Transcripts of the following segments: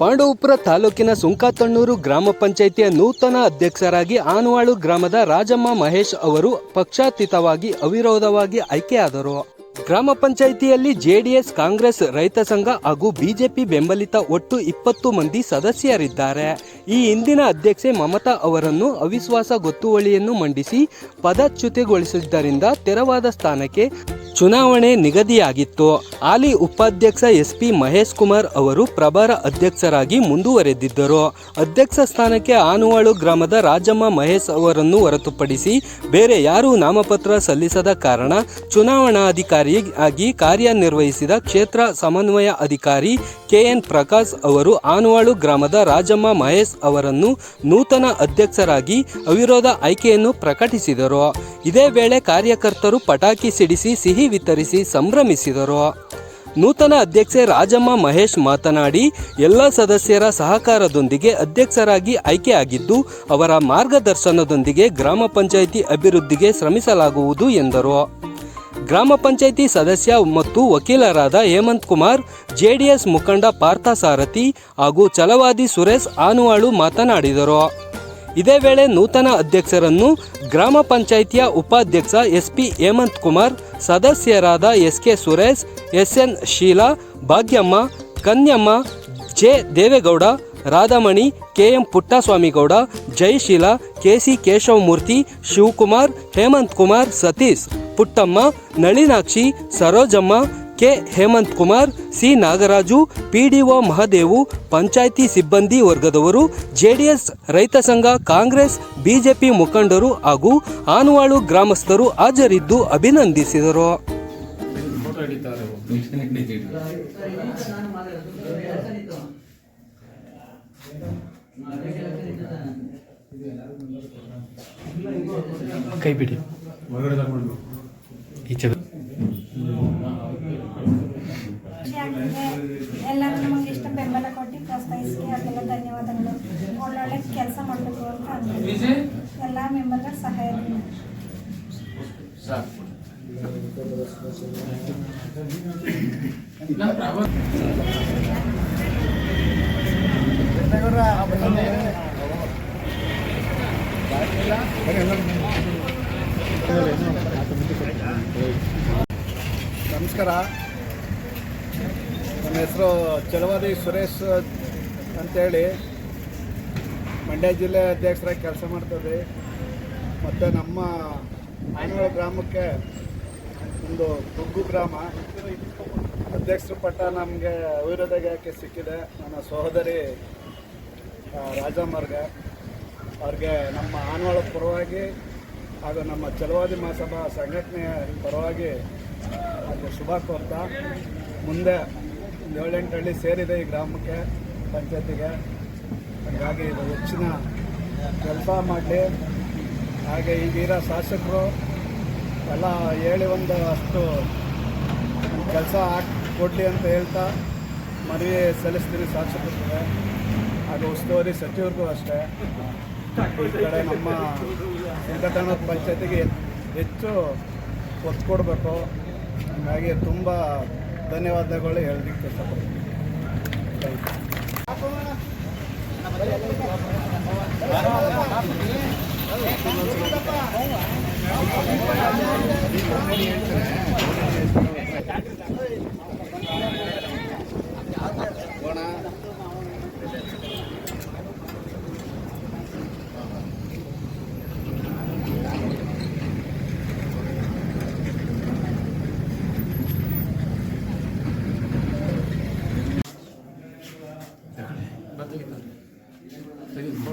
ಪಾಂಡವಪುರ ತಾಲೂಕಿನ ಸುಂಕಾತಣ್ಣೂರು ಗ್ರಾಮ ಪಂಚಾಯಿತಿಯ ನೂತನ ಅಧ್ಯಕ್ಷರಾಗಿ ಆನವಾಳು ಗ್ರಾಮದ ರಾಜಮ್ಮ ಮಹೇಶ್ ಅವರು ಪಕ್ಷಾತೀತವಾಗಿ ಅವಿರೋಧವಾಗಿ ಆಯ್ಕೆಯಾದರು. ಗ್ರಾಮ ಪಂಚಾಯಿತಿಯಲ್ಲಿ ಜೆಡಿಎಸ್, ಕಾಂಗ್ರೆಸ್, ರೈತ ಸಂಘ ಹಾಗೂ ಬಿಜೆಪಿ ಬೆಂಬಲಿತ ಒಟ್ಟು ಇಪ್ಪತ್ತು ಮಂದಿ ಸದಸ್ಯರಿದ್ದಾರೆ. ಈ ಹಿಂದಿನ ಅಧ್ಯಕ್ಷೆ ಮಮತಾ ಅವರನ್ನು ಅವಿಶ್ವಾಸ ಗೊತ್ತುವಳಿಯನ್ನು ಮಂಡಿಸಿ ಪದಚ್ಯುತಿಗೊಳಿಸಿದ್ದರಿಂದ ತೆರವಾದ ಸ್ಥಾನಕ್ಕೆ ಚುನಾವಣೆ ನಿಗದಿಯಾಗಿತ್ತು. ಹಾಲಿ ಉಪಾಧ್ಯಕ್ಷ ಎಸ್ ಪಿ ಮಹೇಶ್ ಕುಮಾರ್ ಅವರು ಪ್ರಭಾರ ಅಧ್ಯಕ್ಷರಾಗಿ ಮುಂದುವರೆದಿದ್ದರು. ಅಧ್ಯಕ್ಷ ಸ್ಥಾನಕ್ಕೆ ಆನುವಾಳು ಗ್ರಾಮದ ರಾಜಮ್ಮ ಮಹೇಶ್ ಅವರನ್ನು ಹೊರತುಪಡಿಸಿ ಬೇರೆ ಯಾರೂ ನಾಮಪತ್ರ ಸಲ್ಲಿಸದ ಕಾರಣ ಚುನಾವಣಾಧಿಕಾರಿಯಾಗಿ ಕಾರ್ಯನಿರ್ವಹಿಸಿದ ಕ್ಷೇತ್ರ ಸಮನ್ವಯ ಅಧಿಕಾರಿ ಕೆಎನ್ ಪ್ರಕಾಶ್ ಅವರು ಆನುವಾಳು ಗ್ರಾಮದ ರಾಜಮ್ಮ ಮಹೇಶ್ ಅವರನ್ನು ನೂತನ ಅಧ್ಯಕ್ಷರಾಗಿ ಅವಿರೋಧ ಆಯ್ಕೆಯನ್ನು ಪ್ರಕಟಿಸಿದರು. ಇದೇ ವೇಳೆ ಕಾರ್ಯಕರ್ತರು ಪಟಾಕಿ ಸಿಡಿಸಿ ಸಿಹಿ ವಿತರಿಸಿ ಸಂಭ್ರಮಿಸಿದರು. ನೂತನ ಅಧ್ಯಕ್ಷೆ ರಾಜಮ್ಮ ಮಹೇಶ್ ಮಾತನಾಡಿ, ಎಲ್ಲ ಸದಸ್ಯರ ಸಹಕಾರದೊಂದಿಗೆ ಅಧ್ಯಕ್ಷರಾಗಿ ಆಯ್ಕೆಯಾಗಿದ್ದು, ಅವರ ಮಾರ್ಗದರ್ಶನದೊಂದಿಗೆ ಗ್ರಾಮ ಪಂಚಾಯಿತಿ ಅಭಿವೃದ್ಧಿಗೆ ಶ್ರಮಿಸಲಾಗುವುದು ಎಂದರು. ಗ್ರಾಮ ಪಂಚಾಯಿತಿ ಸದಸ್ಯ ಮತ್ತು ವಕೀಲರಾದ ಹೇಮಂತ್ ಕುಮಾರ್, ಜೆಡಿಎಸ್ ಮುಖಂಡ ಪಾರ್ಥಸಾರಥಿ ಹಾಗೂ ಚಲವಾದಿ ಸುರೇಶ್ ಆನುವಾಳು ಮಾತನಾಡಿದರು. ಇದೇ ವೇಳೆ ನೂತನ ಅಧ್ಯಕ್ಷರನ್ನು ಗ್ರಾಮ ಪಂಚಾಯಿತಿಯ ಉಪಾಧ್ಯಕ್ಷ ಎಸ್ ಪಿ ಹೇಮಂತ್ ಕುಮಾರ್, ಸದಸ್ಯರಾದ S K Suresh S N Sheela, Bhagyamma, Kanyamma, J Devegowda, Radhamani K M Puttaswamygowda, Jayasheela K C Keshavamurthy, Shivakumar, Hemant Kumar, Satish Puttamma, Nalinakshi, Sarojamma K. Hemant Kumar C. Nagaraju PDO Mahadevu panchayat ಸಿಬ್ಬಂದಿ ವರ್ಗದವರು JDS ರೈತ ಸಂಘ Congress BJP ಮುಖಂಡರು ಹಾಗೂ ಆನುವಾಳು ಗ್ರಾಮಸ್ಥರು ಹಾಜರಿದ್ದು ಅಭಿನಂದಿಸಿದರು. ಕೈ ಬಿಡಿ ಹೊರಗಡೆ ತಗೊಂಡು ಈಚೆ ಖುಷಿಯಾಗಿದೆ ಎಲ್ಲರೂ ನಮಗೆ ಇಷ್ಟ ಬೆಂಬಲ ಕೊಟ್ಟು ಪ್ರೋತ್ಸಾಹಿಸಿ ಅದೆಲ್ಲ ಧನ್ಯವಾದಗಳು ಒಳ್ಳೊಳ್ಳೆ ಕೆಲಸ ಮಾಡಬೇಕು ಅಂತ ಅಂದ್ವಿ ಸಹಾಯದಿಂದ ಸಾಕು ನಮಸ್ಕಾರ. ನನ್ನ ಹೆಸರು ಚಲವಾದಿ ಸುರೇಶ್ ಅಂತೇಳಿ. ಮಂಡ್ಯ ಜಿಲ್ಲೆ ಅಧ್ಯಕ್ಷರಾಗಿ ಕೆಲಸ ಮಾಡ್ತದೆ ಮತ್ತು ನಮ್ಮ ಆನವಳ ಗ್ರಾಮಕ್ಕೆ ಒಂದು ಗುಗ್ಗು ಗ್ರಾಮ. ಅಧ್ಯಕ್ಷರ ಪಟ್ಟ ನಮಗೆ ಯಾಕೆ ಸಿಕ್ಕಿದೆ? ನನ್ನ ಸಹೋದರಿ ರಾಜಮಾರ್ಗ ಅವ್ರಿಗೆ ನಮ್ಮ ಆನವಾಳ ಪರವಾಗಿ ಹಾಗೂ ನಮ್ಮ ಚಲವಾದಿ ಮಹಾಸಭಾ ಸಂಘಟನೆಯ ಪರವಾಗಿ ಅವ್ರಿಗೆ ಶುಭ ಕೋರ್ತಾ. ಮುಂದೆ ಒಂದು ಏಳೆಂಟು ಹಳ್ಳಿ ಸೇರಿದೆ ಈ ಗ್ರಾಮಕ್ಕೆ, ಪಂಚಾಯತಿಗೆ. ಹಾಗಾಗಿ ಇದು ಹೆಚ್ಚಿನ ಕೆಲಸ ಮಾಡಲಿ. ಹಾಗೆ ಈಗಿರೋ ಶಾಸಕರು ಎಲ್ಲ ಹೇಳಿ ಒಂದು ಅಷ್ಟು ಕೆಲಸ ಹಾಕಿ ಕೊಡಲಿ ಅಂತ ಹೇಳ್ತಾ ಮನವಿ ಸಲ್ಲಿಸ್ತೀನಿ ಶಾಸಕರಿಗೆ. ಹಾಗೆ ಉಸ್ತುವಾರಿ ಸಚಿವರಿಗೂ ಅಷ್ಟೇ. ಈ ಕಡೆ ನಮ್ಮ ಸಂಘಟನಾ ಪಂಚಾಯತಿಗೆ ಹೆಚ್ಚು ಒತ್ತು ಕೊಡಬೇಕು. ಹಾಗಾಗಿ ತುಂಬ ಧನ್ಯವಾದಗಳು ಹೇಳಲಿಕ್ಕೆ ಇಷ್ಟಪಡ್ತೀನಿ. ಥ್ಯಾಂಕ್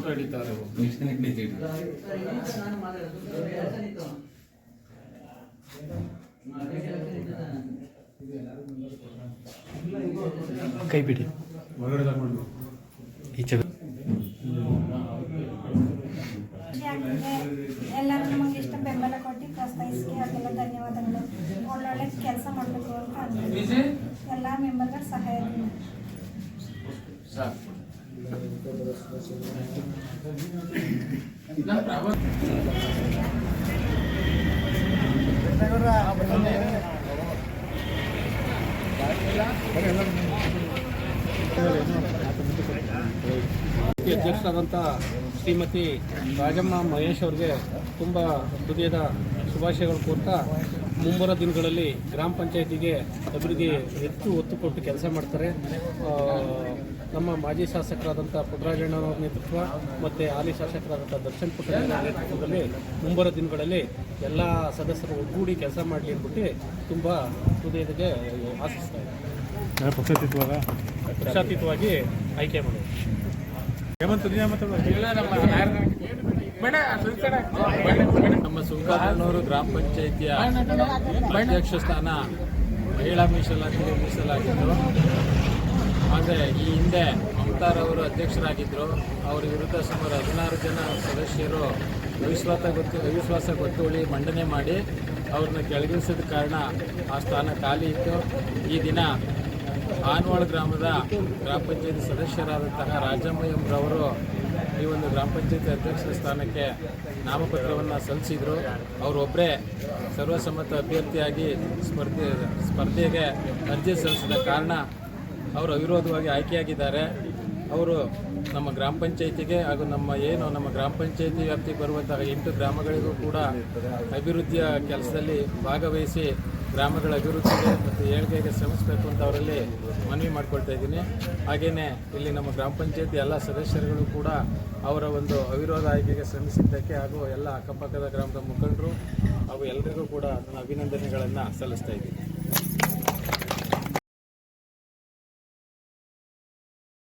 ಫೋಟೋ ಹಿಡಿತಾರೆ ಕೈ ಬಿಡಿ. ಹೊರಗಡೆ ತಗೊಂಡು. ಈಚೆ ಎಲ್ಲರೂ ನಮಗೆ ಇಷ್ಟ ಬೆಂಬಲ ಕೊಟ್ಟು ಪ್ರೋತ್ಸಾಹಿಸಿ ಅದೆಲ್ಲ ಧನ್ಯವಾದಗಳು. ಒಳ್ಳೊಳ್ಳೆ ಕೆಲಸ ಮಾಡಬೇಕು ಅಂತ ಎಲ್ಲ ಮೆಂಬರ್ಗಳ ಸಹಾಯದಿಂದ. ಅಧ್ಯಕ್ಷರಾದಂಥ ಶ್ರೀಮತಿ ರಾಜಮ್ಮ ಮಹೇಶ್ ಅವರಿಗೆ ತುಂಬ ಹೃದಯದ ಶುಭಾಶಯಗಳು ಕೋರ್ತಾ ಮುಂಬರೋ ದಿನಗಳಲ್ಲಿ ಗ್ರಾಮ ಪಂಚಾಯತಿಗೆ ಅಭಿವೃದ್ಧಿ ಹೆಚ್ಚು ಒತ್ತು ಕೊಟ್ಟು ಕೆಲಸ ಮಾಡ್ತಾರೆ. ನಮ್ಮ ಮಾಜಿ ಶಾಸಕರಾದಂಥ ಪುಟ್ಟರಾಜಣ್ಣವರ ನೇತೃತ್ವ ಮತ್ತು ಹಾಲಿ ಶಾಸಕರಾದಂಥ ದರ್ಶನ್ ಪುಟ್ಟರಾಜ ನೇತೃತ್ವದಲ್ಲಿ ಮುಂಬರೋ ದಿನಗಳಲ್ಲಿ ಎಲ್ಲ ಸದಸ್ಯರು ಒಗ್ಗೂಡಿ ಕೆಲಸ ಮಾಡಲಿ ಅಂದ್ಬಿಟ್ಟು ತುಂಬ ಹೃದಯದಿಗೆ ಆಶಿಸ್ತಾ ಇದ್ದಾರೆ. ಪಕ್ಷಾತೀತವಾಗಿ? ಆಯ್ಕೆ ಮಾಡಿ ನಮ್ಮ ಸುಂಕಾನೂರು ಗ್ರಾಮ ಪಂಚಾಯಿತಿಯ ಅಧ್ಯಕ್ಷ ಸ್ಥಾನ ಮಹಿಳಾ ಮೀಸಲಾತಿ ಮೀಸಲಾಗಿದ್ದು. ಆದರೆ ಈ ಹಿಂದೆ ಮಮತಾರ್ ಅವರು ಅಧ್ಯಕ್ಷರಾಗಿದ್ದರು ಅವರ ವಿರುದ್ಧ ಸುಮಾರು ಹದಿನಾರು ಜನ ಸದಸ್ಯರು ಅವಿಶ್ವಾಸ ಗೊತ್ತು, ಅವಿಶ್ವಾಸ ಗೊತ್ತುವಳಿ ಮಂಡನೆ ಮಾಡಿ ಅವ್ರನ್ನ ಕೆಳಗಿಳಿಸಿದ ಕಾರಣ ಆ ಸ್ಥಾನ ಖಾಲಿ ಇತ್ತು. ಈ ದಿನ ಆನ್ವಾಳ ಗ್ರಾಮದ ಗ್ರಾಮ ಪಂಚಾಯತಿ ಸದಸ್ಯರಾದಂತಹ ರಾಜಮ್ಮ ಎಂಬರವರು ಈ ಒಂದು ಗ್ರಾಮ ಪಂಚಾಯತಿ ಅಧ್ಯಕ್ಷರ ಸ್ಥಾನಕ್ಕೆ ನಾಮಪತ್ರವನ್ನು ಸಲ್ಲಿಸಿದರು. ಅವರೊಬ್ಬರೇ ಸರ್ವಸಮ್ಮತ ಅಭ್ಯರ್ಥಿಯಾಗಿ ಸ್ಪರ್ಧೆ, ಸ್ಪರ್ಧೆಗೆ ಅರ್ಜಿ ಸಲ್ಲಿಸಿದ ಕಾರಣ ಅವರು ಅವಿರೋಧವಾಗಿ ಆಯ್ಕೆಯಾಗಿದ್ದಾರೆ. ಅವರು ನಮ್ಮ ಗ್ರಾಮ ಪಂಚಾಯಿತಿಗೆ ಹಾಗೂ ನಮ್ಮ ಏನು ನಮ್ಮ ಗ್ರಾಮ ಪಂಚಾಯಿತಿ ವ್ಯಾಪ್ತಿಗೆ ಬರುವಂತಹ ಎಂಟು ಗ್ರಾಮಗಳಿಗೂ ಕೂಡ ಅಭಿವೃದ್ಧಿಯ ಕೆಲಸದಲ್ಲಿ ಭಾಗವಹಿಸಿ ಗ್ರಾಮಗಳ ಅಭಿವೃದ್ಧಿಗೆ ಮತ್ತು ಏಳ್ಗೆಗೆ ಶ್ರಮಿಸಬೇಕು ಅಂತ ಅವರಲ್ಲಿ ಮನವಿ ಮಾಡ್ಕೊಳ್ತಾ ಇದ್ದೀನಿ. ಹಾಗೆಯೇ ಇಲ್ಲಿ ನಮ್ಮ ಗ್ರಾಮ ಪಂಚಾಯತಿ ಎಲ್ಲ ಸದಸ್ಯರುಗಳು ಕೂಡ ಅವರ ಒಂದು ಅವಿರೋಧ ಆಯ್ಕೆಗೆ ಶ್ರಮಿಸಿದ್ದಕ್ಕೆ ಹಾಗೂ ಎಲ್ಲ ಅಕ್ಕಪಕ್ಕದ ಗ್ರಾಮದ ಮುಖಂಡರು ಹಾಗೂ ಎಲ್ಲರಿಗೂ ಕೂಡ ನನ್ನ ಅಭಿನಂದನೆಗಳನ್ನು ಸಲ್ಲಿಸ್ತಾ ಇದ್ದೀನಿ.